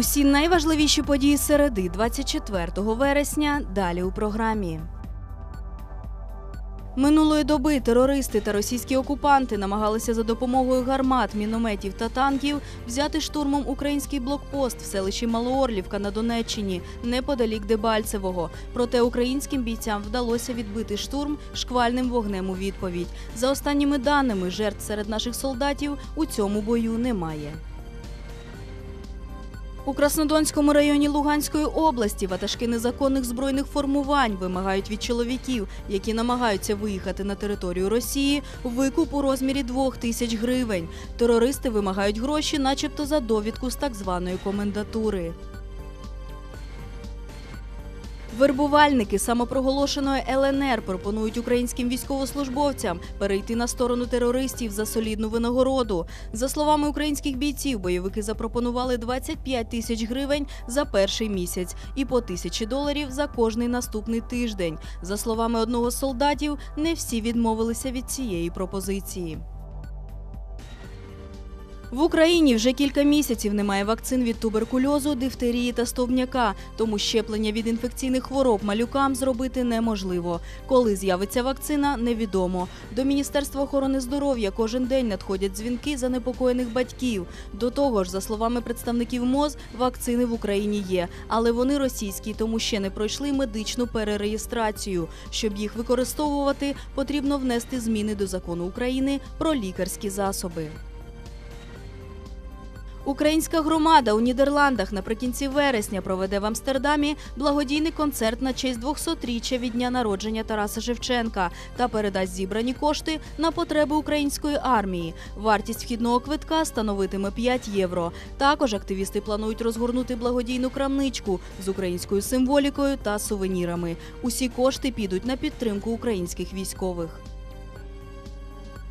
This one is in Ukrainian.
Усі найважливіші події середи 24 вересня далі у програмі. Минулої доби терористи та російські окупанти намагалися за допомогою гармат, мінометів та танків взяти штурмом український блокпост в селищі Малоорлівка на Донеччині неподалік Дебальцевого. Проте українським бійцям вдалося відбити штурм шквальним вогнем у відповідь. За останніми даними, жертв серед наших солдатів у цьому бою немає. У Краснодонському районі Луганської області ватажки незаконних збройних формувань вимагають від чоловіків, які намагаються виїхати на територію Росії, викуп у розмірі двох тисяч гривень. Терористи вимагають гроші, начебто за довідку з так званої комендатури. Вербувальники самопроголошеної ЛНР пропонують українським військовослужбовцям перейти на сторону терористів за солідну винагороду. За словами українських бійців, бойовики запропонували 25 тисяч гривень за перший місяць і по тисячі доларів за кожний наступний тиждень. За словами одного з солдатів, не всі відмовилися від цієї пропозиції. В Україні вже кілька місяців немає вакцин від туберкульозу, дифтерії та стовбняка, тому щеплення від інфекційних хвороб малюкам зробити неможливо. Коли з'явиться вакцина, невідомо. До Міністерства охорони здоров'я кожен день надходять дзвінки занепокоєних батьків. До того ж, за словами представників МОЗ, вакцини в Україні є, але вони російські, тому ще не пройшли медичну перереєстрацію. Щоб їх використовувати, потрібно внести зміни до закону України про лікарські засоби. Українська громада у Нідерландах наприкінці вересня проведе в Амстердамі благодійний концерт на честь 200-річчя від дня народження Тараса Шевченка та передасть зібрані кошти на потреби української армії. Вартість вхідного квитка становитиме 5 євро. Також активісти планують розгорнути благодійну крамничку з українською символікою та сувенірами. Усі кошти підуть на підтримку українських військових.